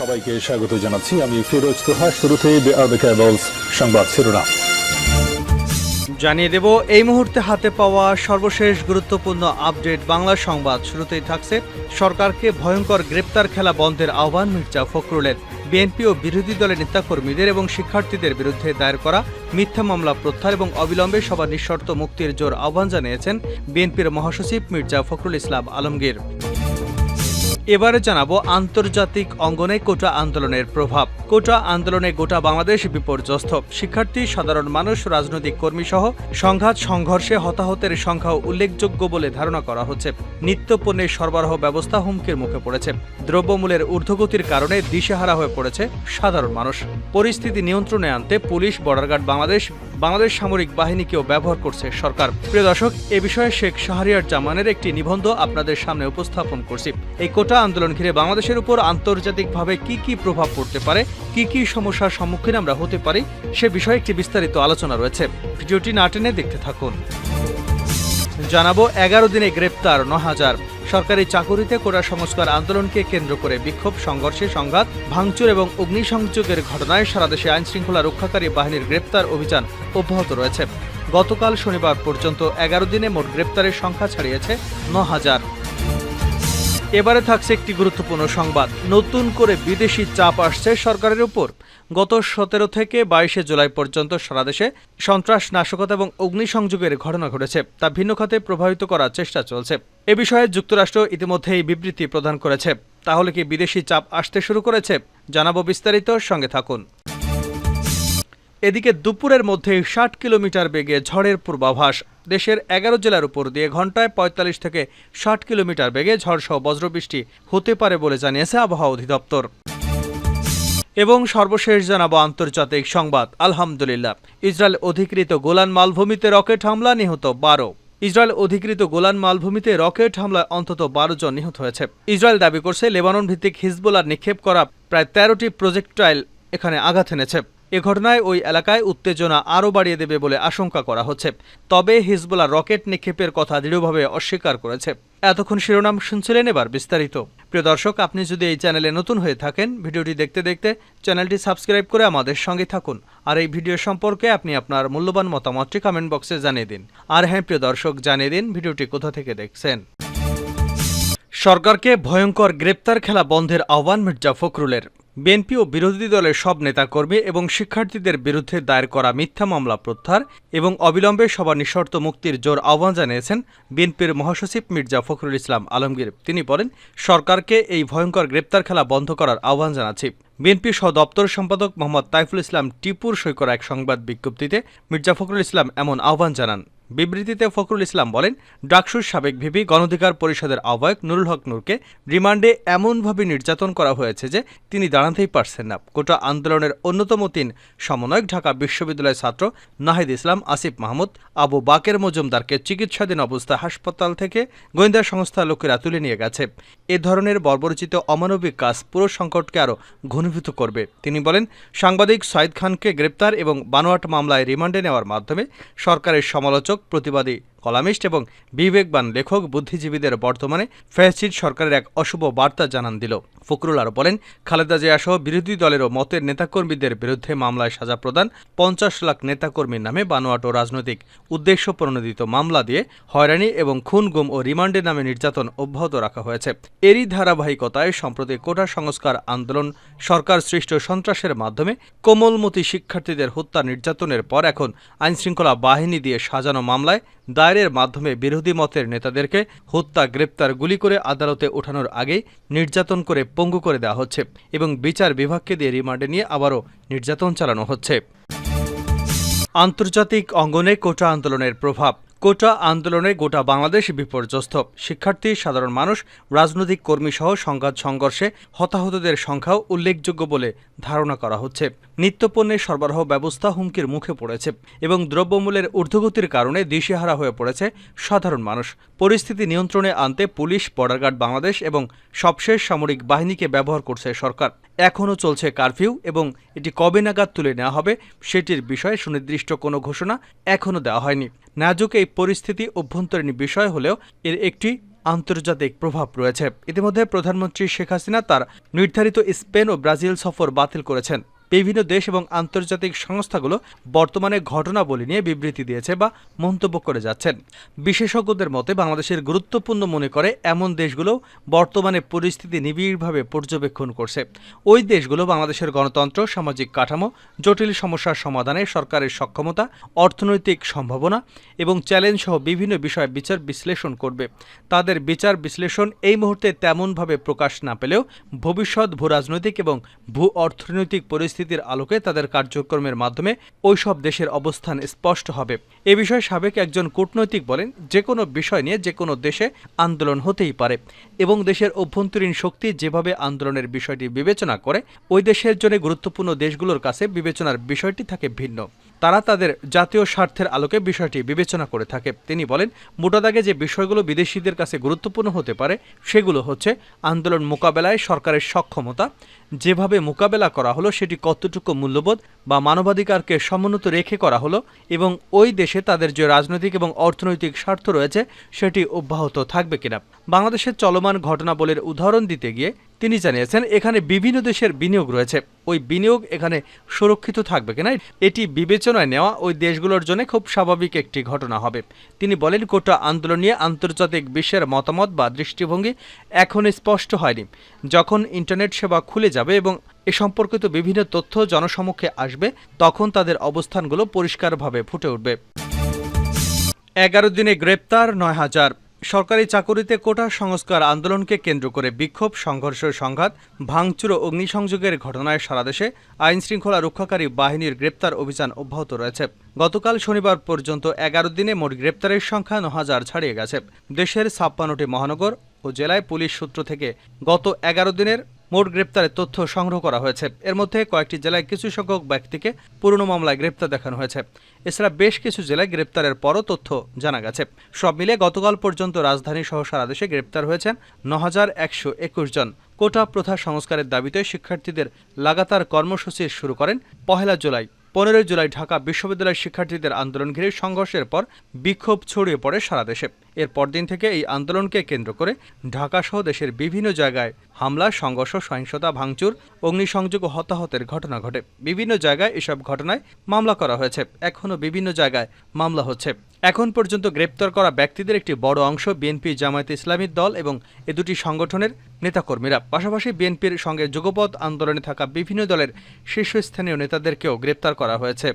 সবাইকে স্বাগত জানাচ্ছি। আমি ফিরোজ তোহা সংবাদ শিরোনাম। জানিয়ে দেব, এই মুহূর্তে হাতে পাওয়া সর্বশেষ গুরুত্বপূর্ণ আপডেট বাংলা সংবাদ। শুরুতেই থাকছে সরকারকে ভয়ঙ্কর গ্রেপ্তার খেলা বন্ধের আহ্বান মির্জা ফখরুলের। বিএনপি ও বিরোধী দলের নেতাকর্মীদের এবং শিক্ষার্থীদের বিরুদ্ধে দায়ের করা মিথ্যা মামলা প্রত্যাহার এবং অবিলম্বে সবার নিঃশর্ত মুক্তির জোর আহ্বান জানিয়েছেন বিএনপির মহাসচিব মির্জা ফখরুল ইসলাম আলমগীর। এবারে জানাব আন্তর্জাতিক অঙ্গনে কোটা আন্দোলনের প্রভাব। কোটা আন্দোলনে গোটা বাংলাদেশ বিপর্যস্ত। শিক্ষার্থী, সাধারণ মানুষ, রাজনৈতিক কর্মী সহ সংঘাত, সংঘর্ষে হতাহতের সংখ্যাও উল্লেখযোগ্য বলে ধারণা করা হচ্ছে। নিত্য পণ্যের সরবরাহ ব্যবস্থা হুমকির মুখে পড়েছে। দ্রব্যমূল্যের ঊর্ধ্বগতির কারণে দিশেহারা হয়ে পড়েছে সাধারণ মানুষ। পরিস্থিতি নিয়ন্ত্রণে আনতে police border guard Bangladesh Bangladesh সামরিক বাহিনীকেও ব্যবহার করছে সরকার। প্রিয় দর্শক, এ বিষয়ে শেখ শাহরিয়ার জামানের একটি নিবন্ধ আপনাদের সামনে উপস্থাপন করছি। এই কোটা আন্দোলন ঘিরে বাংলাদেশের উপর আন্তর্জাতিকভাবে কি কি প্রভাব পড়তে পারে, কি কি সমস্যার সম্মুখীন আমরা হতে পারি, সে বিষয়ে একটি বিস্তারিত আলোচনা রয়েছে। ভিডিওটি না টেনে দেখতে থাকুন। জানাব, এগারো দিনে গ্রেপ্তার, ন হাজার। সরকারি চাকুরিতে কোটা সংস্কার আন্দোলনকে কেন্দ্র করে বিক্ষোভ, সংঘর্ষে সংঘাত, ভাঙচুর এবং অগ্নিসংযোগের ঘটনায় সারা দেশে আইনশৃঙ্খলা রক্ষাকারী বাহিনীর গ্রেপ্তার অভিযান অব্যাহত রয়েছে। গতকাল শনিবার পর্যন্ত এগারো দিনে মোট গ্রেপ্তারের সংখ্যা ছাড়িয়েছে ন হাজার। এবারে থাকছে একটি গুরুত্বপূর্ণ সংবাদ। নতুন করে বিদেশি চাপ আসছে সরকারের উপর। গত সতেরো থেকে বাইশে জুলাই পর্যন্ত সারা দেশে সন্ত্রাস নাশকতা এবং অগ্নিসংযোগের ঘটনা ঘটেছে, তা ভিন্ন খাতে প্রভাবিত করার চেষ্টা চলছে। এ বিষয়ে যুক্তরাষ্ট্র ইতিমধ্যেই বিবৃতি প্রদান করেছে। তাহলে কি বিদেশি চাপ আসতে শুরু করেছে? জানাব বিস্তারিত, সঙ্গে থাকুন। এদিকে দুপুরের মধ্যে ষাট কিলোমিটার বেগে ঝড়ের পূর্বাভাস দেশের এগারো জেলার উপর দিয়ে ঘন্টায় পঁয়তাল্লিশ থেকে ষাট কিলোমিটার বেগে ঝড়সহ বজ্রবৃষ্টি হতে পারে বলে জানিয়েছে আবহাওয়া অধিদপ্তর। এবং সর্বশেষ জানাব আন্তর্জাতিক সংবাদ, আলহামদুলিল্লাহ। ইসরায়েল অধিকৃত গোলান মালভূমিতে রকেট হামলা নিহত বারো। ইসরায়েল অধিকৃত গোলান মালভূমিতে রকেট হামলায় অন্তত বারো জন নিহত হয়েছে। ইসরায়েল দাবি করছে লেবানন ভিত্তিক হিজবুলার নিক্ষেপ করা প্রায় তেরোটি প্রজেক্টাইল এখানে আঘাত এনেছে। এ ঘটনায় ওই এলাকায় উত্তেজনা আরও বাড়িয়ে দেবে বলে আশঙ্কা করা হচ্ছে। তবে হিজবুল্লাহ রকেট নিক্ষেপের কথা দৃঢ়ভাবে অস্বীকার করেছে। এতক্ষণ শিরোনাম শুনছিলেন এবার বিস্তারিত। প্রিয় দর্শক, আপনি যদি এই চ্যানেলে নতুন হয়ে থাকেন, ভিডিওটি দেখতে দেখতে চ্যানেলটি সাবস্ক্রাইব করে আমাদের সঙ্গে থাকুন। আর এই ভিডিও সম্পর্কে আপনি আপনার মূল্যবান মতামতটি কমেন্ট বক্সে জানিয়ে দিন। আর হ্যাঁ প্রিয় দর্শক, জানিয়ে দিন ভিডিওটি কোথা থেকে দেখছেন। সরকারকে ভয়ঙ্কর গ্রেপ্তার খেলা বন্ধের আহ্বান মির্জা ফখরুলের। বিএনপি ও বিরোধী দলের সব নেতাকর্মী এবং শিক্ষার্থীদের বিরুদ্ধে দায়ের করা মিথ্যা মামলা প্রত্যাহার এবং অবিলম্বে সবার নিঃশর্ত মুক্তির জোর আহ্বান জানিয়েছেন বিএনপির মহাসচিব মির্জা ফখরুল ইসলাম আলমগীর। তিনি বলেন, সরকারকে এই ভয়ঙ্কর গ্রেপ্তার খেলা বন্ধ করার আহ্বান জানাচ্ছি। বিএনপি সহ দপ্তর সম্পাদক মোহাম্মদ তাইফুল ইসলাম টিপুর সই করা এক সংবাদ বিজ্ঞপ্তিতে মির্জা ফখরুল ইসলাম এমন আহ্বান জানান। বিবৃতিতে ফখরুল ইসলাম বলেন, ডাকসুর সাবেক ভিপি, গণধিকার পরিষদের আহ্বায়ক নুরুল হক নূরকে রিমান্ডে এমনভাবে নির্যাতন করা হয়েছে যে তিনি দাঁড়াতেই পারছেন না। গোটা আন্দোলনের অন্যতম তিন সমন্বয়ক ঢাকা বিশ্ববিদ্যালয়ের ছাত্র নাহিদ ইসলাম, আসিফ মাহমুদ, আবু বাকের মজুমদারকে চিকিৎসাধীন অবস্থায় হাসপাতাল থেকে গোয়েন্দা সংস্থার লোকেরা তুলে নিয়ে গেছে। এ ধরনের বর্বরচিত অমানবিক কাজ পুরো সংকটকে আরও ঘনীভূত করবে। তিনি বলেন, সাংবাদিক সাইদ খানকে গ্রেপ্তার এবং বানোয়াট মামলায় রিমান্ডে নেওয়ার মাধ্যমে সরকারের সমালোচক প্রতিবাদী কলামিস্ট এবং বিবেকবান লেখক বুদ্ধিজীবীদের বর্তমানে ফ্যাসিড সরকারের এক অশুভ বার্তা জানান দিল। ফখরুল আরও বলেন, খালেদা জিয়া সহ বিরোধী দলেরও মতের নেতাকর্মীদের বিরুদ্ধে মামলায় সাজা প্রদান পঞ্চাশ লাখ নেতাকর্মীর নামে বানোয়াট রাজনৈতিক উদ্দেশ্য প্রণোদিত মামলা দিয়ে হয়রানি এবং খুন গুম ও রিমান্ডের নামে নির্যাতন অব্যাহত রাখা হয়েছে। এরই ধারাবাহিকতায়, সম্প্রতি কোটা সংস্কার আন্দোলন সরকার সৃষ্ট সন্ত্রাসের মাধ্যমে কোমলমতি শিক্ষার্থীদের হত্যা নির্যাতনের পর এখন আইনশৃঙ্খলা বাহিনী দিয়ে সাজানো মামলায় দায়েরের মাধ্যমে বিরোধী মতের নেতাদেরকে হত্যা, গ্রেপ্তার, গুলি করে আদালতে ওঠানোর আগেই নির্যাতন করে পঙ্গু করে দেওয়া হচ্ছে এবং বিচার বিভাগকে দিয়ে রিমান্ডে নিয়ে আবারও নির্যাতন চালানো হচ্ছে। আন্তর্জাতিক অঙ্গনে কোটা আন্দোলনের প্রভাব কোটা আন্দোলনে গোটা বাংলাদেশ বিপর্যস্ত। শিক্ষার্থী, সাধারণ মানুষ, রাজনৈতিক কর্মী সহ সংঘাত সংঘর্ষে হতাহতদের সংখ্যাও উল্লেখযোগ্য বলে ধারণা করা হচ্ছে। নিত্যপণ্যের সরবরাহ ব্যবস্থা হুমকির মুখে পড়েছে এবং দ্রব্যমূল্যের ঊর্ধ্বগতির কারণে দিশেহারা হয়ে পড়েছে সাধারণ মানুষ। পরিস্থিতি নিয়ন্ত্রণে আনতে পুলিশ, বর্ডার গার্ড বাংলাদেশ এবং সবশেষ সামরিক বাহিনীকে ব্যবহার করছে সরকার। এখনও চলছে কারফিউ এবং এটি কবে নাগাদ তুলে নেওয়া হবে সেটির বিষয়ে সুনির্দিষ্ট কোনো ঘোষণা এখনও দেওয়া হয়নি। নাজুক এই পরিস্থিতি অভ্যন্তরীণ বিষয় হলেও এর একটি আন্তর্জাতিক প্রভাব রয়েছে। ইতিমধ্যে প্রধানমন্ত্রী শেখ হাসিনা তার নির্ধারিত স্পেন ও ব্রাজিল সফর বাতিল করেছেন। বিভিন্ন দেশ এবং আন্তর্জাতিক সংস্থাগুলো বর্তমানে ঘটনাবলী নিয়ে বিবৃতি দিয়েছে বা মন্তব্য করে যাচ্ছেন। বিশেষজ্ঞদের মতে বাংলাদেশের গুরুত্বপূর্ণ মনে করে এমন দেশগুলো বর্তমানে পরিস্থিতি নিবিড়ভাবে পর্যবেক্ষণ করছে। ওই দেশগুলো বাংলাদেশের গণতন্ত্র, সামাজিক কাঠামো, জটিল সমস্যার সমাধানে সরকারের সক্ষমতা, অর্থনৈতিক সম্ভাবনা এবং চ্যালেঞ্জ সহ বিভিন্ন বিষয়ে বিচার বিশ্লেষণ করবে। তাদের বিচার বিশ্লেষণ এই মুহূর্তে তেমনভাবে প্রকাশ না পেলেও ভবিষ্যৎ ভূ রাজনৈতিক এবং ভূ অর্থনৈতিক পরিস্থিতির আলোকে তাদের কার্যক্রমের মাধ্যমে ওইসব দেশের অবস্থান স্পষ্ট হবে। এ বিষয়ে সাবেক একজন কূটনৈতিক বলেন যে কোনো বিষয় নিয়ে যে কোনো দেশে আন্দোলন হতেই পারে এবং দেশের অভ্যন্তরীণ শক্তি যেভাবে আন্দোলনের বিষয়টি বিবেচনা করে, ওই দেশের জন্য গুরুত্বপূর্ণ দেশগুলোর কাছে বিবেচনার বিষয়টি থাকে ভিন্ন। তারা তাদের জাতীয় স্বার্থের আলোকে বিষয়টি বিবেচনা করে থাকে। তিনি বলেন, মোটাদাগে যে বিষয়গুলো বিদেশিদের কাছে গুরুত্বপূর্ণ হতে পারে, সেগুলো হচ্ছে আন্দোলন মোকাবেলায় সরকারের সক্ষমতা যেভাবে মোকাবেলা করা হলো, সেটি কতটুকু মূল্যবোধ বা মানবাধিকারকে সমুন্নত রেখে করা হলো এবং ওই দেশে তাদের যে রাজনৈতিক এবং অর্থনৈতিক স্বার্থ রয়েছে, সেটি অব্যাহত থাকবে কিনা? বাংলাদেশের চলমান ঘটনাবলীর উদাহরণ দিতে গিয়ে তিনি জানিয়েছেন, এখানে বিভিন্ন দেশের বিনিয়োগ রয়েছে। ওই বিনিয়োগ এখানে সুরক্ষিত থাকবে কিনা এটি বিবেচনায় নেওয়া ওই দেশগুলোর জন্য খুব স্বাভাবিক একটি ঘটনা হবে। তিনি বলেন কোটা আন্দোলন নিয়ে আন্তর্জাতিক বিশ্বের মতামত বা দৃষ্টিভঙ্গি এখন স্পষ্ট হয়নি। যখন ইন্টারনেট সেবা খুলে যাবে এবং এ সম্পর্কিত বিভিন্ন তথ্য জনসমক্ষে আসবে, তখন তাদের অবস্থানগুলো পরিষ্কারভাবে ফুটে উঠবে। এগারো দিনে গ্রেপ্তার নয় হাজার। সরকারি চাকুরিতে কোটা সংস্কার আন্দোলনকে কেন্দ্র করে বিক্ষোভ, সংঘর্ষ, সংঘাত, ভাঙচুর ও অগ্নিসংযোগের ঘটনায় সারা দেশে আইন শৃঙ্খলা রক্ষাকারী বাহিনীর গ্রেপ্তার অভিযান অব্যাহত রয়েছে। গতকাল শনিবার পর্যন্ত এগারো দিনে মোট গ্রেপ্তারের সংখ্যা ন হাজার ছাড়িয়ে গেছে। দেশের ছাপ্পান্নটি মহানগর ও জেলায় পুলিশ সূত্র থেকে গত এগারো দিনের মোট গ্রেপ্তারের তথ্য সংগ্রহ করা হয়েছে। এর মধ্যে কয়েকটি জেলায় কিছু সংখ্যক ব্যক্তিকে পুরনো মামলায় গ্রেপ্তার দেখানো হয়েছে। এছাড়া বেশ কিছু জেলায় গ্রেপ্তারের পরও তথ্য জানা গেছে। সব মিলে গতকাল পর্যন্ত রাজধানী সহ সারা দেশে গ্রেপ্তার হয়েছেন ন হাজার একশো একুশ জন। কোটা প্রথা সংস্কারের দাবিতে শিক্ষার্থীদের লাগাতার কর্মসূচি শুরু করেন পহেলা জুলাই। পনেরোই জুলাই ঢাকা বিশ্ববিদ্যালয়ের শিক্ষার্থীদের আন্দোলন ঘিরে সংঘর্ষের পর বিক্ষোভ ছড়িয়ে পড়ে সারা দেশে। এর পরদিন থেকে এই আন্দোলনকে কেন্দ্র করে ঢাকাসহ দেশের বিভিন্ন জায়গায় হামলা, সংঘর্ষ, সহিংসতা, ভাঙচুর, অগ্নিসংযোগ ও হতাহতের ঘটনা ঘটে। বিভিন্ন জায়গায় এসব ঘটনায় মামলা করা হয়েছে। এখনও বিভিন্ন জায়গায় মামলা হচ্ছে। এখন পর্যন্ত গ্রেপ্তার করা ব্যক্তিদের একটি বড় অংশ বিএনপি জামায়াত ইসলামী দল এবং এ দুটি সংগঠনের নেতাকর্মীরা। পাশাপাশি বিএনপির সঙ্গে যুগপথ আন্দোলনে থাকা বিভিন্ন দলের শীর্ষস্থানীয় নেতাদেরকেও গ্রেপ্তার করা হয়েছে।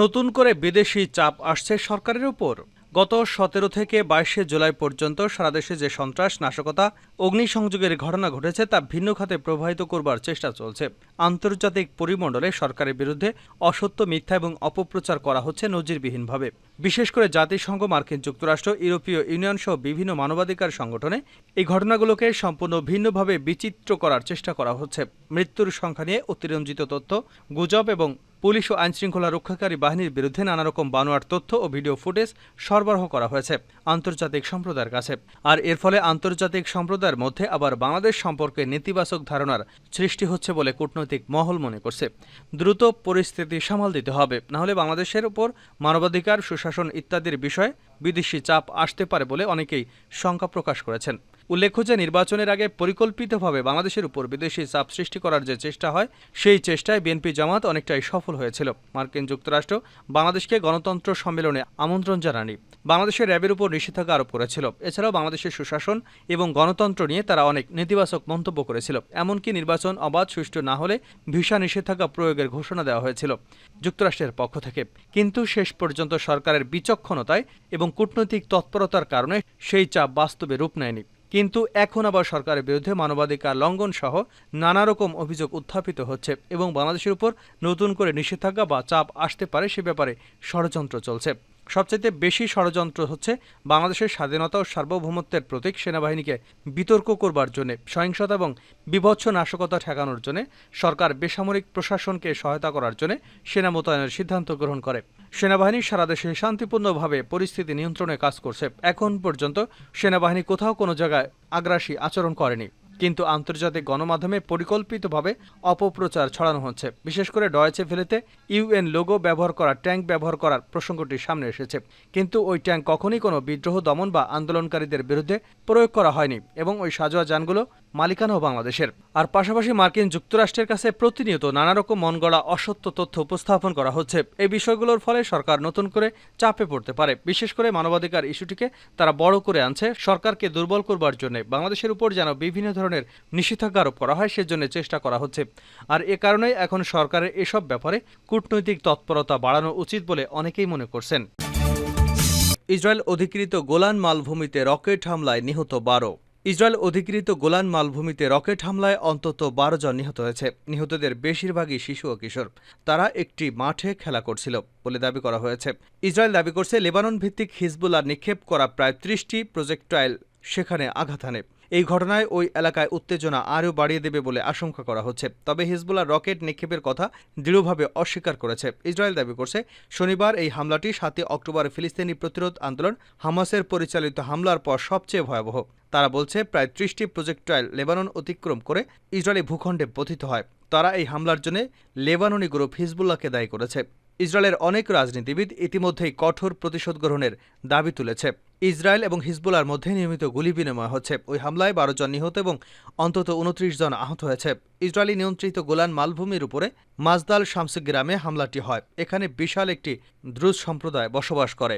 নতুন করে বিদেশি চাপ আসছে সরকারের উপর। গত সতেরো থেকে বাইশে জুলাই পর্যন্ত সারা দেশে যে সন্ত্রাস, নাশকতা, অগ্নিসংযোগের ঘটনা ঘটেছে তা ভিন্ন খাতে প্রবাহিত করবার চেষ্টা চলছে। আন্তর্জাতিক পরিমণ্ডলে সরকারের বিরুদ্ধে অসত্য মিথ্যা এবং অপপ্রচার করা হচ্ছে নজিরবিহীনভাবে। বিশেষ করে জাতিসংঘ, মার্কিন যুক্তরাষ্ট্র, ইউরোপীয় ইউনিয়ন সহ বিভিন্ন মানবাধিকার সংগঠনে এই ঘটনাগুলোকে সম্পূর্ণ ভিন্নভাবে বিচিত্র করার চেষ্টা করা হচ্ছে। মৃত্যুর সংখ্যা নিয়ে অতিরঞ্জিত তথ্য, গুজব এবং পুলিশ ও আইনশৃঙ্খলা রক্ষাকারী বাহিনীর বিরুদ্ধে নানা রকম বানোয়ার তথ্য ও ভিডিও ফুটেজ সরবরাহ করা হয়েছে আন্তর্জাতিক সম্প্রদায়ের কাছে। আর এর ফলে আন্তর্জাতিক সম্প্রদায়ের মধ্যে আবার বাংলাদেশ সম্পর্কে নেতিবাচক ধারণার সৃষ্টি হচ্ছে বলে কূটনৈতিক মহল মনে করছে। দ্রুত পরিস্থিতি সামাল দিতে হবে নাহলে বাংলাদেশের উপর মানবাধিকার, সুশাসন ইত্যাদির বিষয়ে বিদেশি চাপ আসতে পারে বলে অনেকেই শঙ্কা প্রকাশ করেছেন। উল্লেখ্য যে নির্বাচনের আগে পরিকল্পিতভাবে বাংলাদেশের উপর বিদেশি চাপ সৃষ্টি করার যে চেষ্টা হয়, সেই চেষ্টায় বিএনপি জামাত অনেকটাই সফল হয়েছিল। মার্কিন যুক্তরাষ্ট্র বাংলাদেশকে গণতন্ত্র সম্মেলনে আমন্ত্রণ জানানি বাংলাদেশের র্যাবের উপর নিষেধাজ্ঞা আরোপ করেছিল। এছাড়াও বাংলাদেশের সুশাসন এবং গণতন্ত্র নিয়ে তারা অনেক নেতিবাচক মন্তব্য করেছিল। এমনকি নির্বাচন অবাধ সুষ্ঠু না হলে ভিসা নিষেধাজ্ঞা প্রয়োগের ঘোষণা দেওয়া হয়েছিল যুক্তরাষ্ট্রের পক্ষ থেকে। কিন্তু শেষ পর্যন্ত সরকারের বিচক্ষণতায় এবং কূটনৈতিক তৎপরতার কারণে সেই চাপ বাস্তবে রূপ নেয়নি। কিন্তু এখন আবার সরকারের বিরুদ্ধে মানবাধিকার লঙ্ঘন সহ নানা রকম অভিযোগ উত্থাপিত হচ্ছে এবং বাংলাদেশের উপর নতুন করে নিষেধাজ্ঞা বা চাপ আসতে পারে সে ব্যাপারে ষড়যন্ত্র চলছে। সবচাইতে বেশি ষড়যন্ত্র হচ্ছে বাংলাদেশের স্বাধীনতা ও সার্বভৌমত্বের প্রতীক সেনাবাহিনীকে বিতর্ক করবার জন্য, সহিংসতা এবং বিভৎস নাশকতা ঠেকানোর জন্য, সরকার বেসামরিক প্রশাসনকে সহায়তা করার জন্য সেনা মোতায়েনের সিদ্ধান্ত গ্রহণ করে। সেনাবাহিনী সারা দেশে শান্তিপূর্ণভাবে পরিস্থিতি নিয়ন্ত্রণে কাজ করছে। এখন পর্যন্ত সেনাবাহিনী কোথাও কোনো জায়গায় আগ্রাসী আচরণ করেনি। কিন্তু আন্তর্জাতিক গণমাধ্যমে পরিকল্পিতভাবে অপপ্রচার ছড়ানো হচ্ছে। বিশেষ করে ডয়েচে ভেলেতে ইউএন লোগো ব্যবহার করা, ট্যাঙ্ক ব্যবহার করার প্রসঙ্গটি সামনে এসেছে। কিন্তু ওই ট্যাঙ্ক কখনই কোনো বিদ্রোহ, দমন বা আন্দোলনকারীদের বিরুদ্ধে প্রয়োগ করা হয়নি এবং ওই সাজোয়া যানগুলো মালিকানাও বাংলাদেশের। আর পাশাপাশি মার্কিন যুক্তরাষ্ট্রের কাছে প্রতিনিয়ত নানা রকম মন গড়া অসত্য তথ্য উপস্থাপন করা হচ্ছে। এই বিষয়গুলোর ফলে সরকার নতুন করে চাপে পড়তে পারে। বিশেষ করে মানবাধিকার ইস্যুটিকে তারা বড় করে আনছে। সরকারকে দুর্বল করবার জন্য বাংলাদেশের উপর যেন বিভিন্ন ধরনের নিষেধাজ্ঞা আরোপ করা হয়, সেজন্য চেষ্টা করা হচ্ছে। আর এ কারণেই এখন সরকারের এসব ব্যাপারে কূটনৈতিক তৎপরতা বাড়ানো উচিত বলে অনেকেই মনে করছেন। ইসরায়েল অধিকৃত গোলান মালভূমিতে রকেট হামলায় নিহত বারো। ইসরায়েল অধিকৃত গোলান মালভূমিতে রকেট হামলায় অন্তত বারো জন নিহত হয়েছে। নিহতদের বেশিরভাগই শিশু ও কিশোর। তারা একটি মাঠে খেলা করছিল বলে দাবি করা হয়েছে। ইসরায়েল দাবি করছে লেবানন ভিত্তিক হিজবুল্লাহ নিক্ষেপ করা প্রায় ত্রিশটি প্রজেক্টাইল সেখানে আঘাত হানে। এই ঘটনায় ওই এলাকায় উত্তেজনা আরও বাড়িয়ে দেবে বলে আশঙ্কা করা হচ্ছে। তবে হিজবুল্লাহ রকেট নিক্ষেপের কথা দৃঢ়ভাবে অস্বীকার করেছে। ইসরায়েল দাবি করছে, শনিবার এই হামলাটি সাতই অক্টোবর ফিলিস্তিনি প্রতিরোধ আন্দোলন হামাসের পরিচালিত হামলার পর সবচেয়ে ভয়াবহ। তারা বলছে, প্রায় ত্রিশটি প্রজেক্টাইল লেবানন অতিক্রম করে ইসরায়েলি ভূখণ্ডে পতিত হয়। তারা এই হামলার জন্য লেবাননি গ্রুপ হিজবুল্লাহকে দায়ী করেছে। ইসরায়েলের অনেক রাজনীতিবিদ ইতিমধ্যেই কঠোর প্রতিশোধ গ্রহণের দাবি তুলেছে। ইসরায়েল এবং হিজবুলার মধ্যে নিয়মিত গুলি বিনিময় হচ্ছে। ওই হামলায় বারো জন নিহত এবং অন্তত উনত্রিশ জন আহত হয়েছে। ইসরায়েলি নিয়ন্ত্রিত গোলান মালভূমির উপরে মাজদাল শামসি গ্রামে হামলাটি হয়। এখানে বিশাল একটি দ্রুজ সম্প্রদায় বসবাস করে।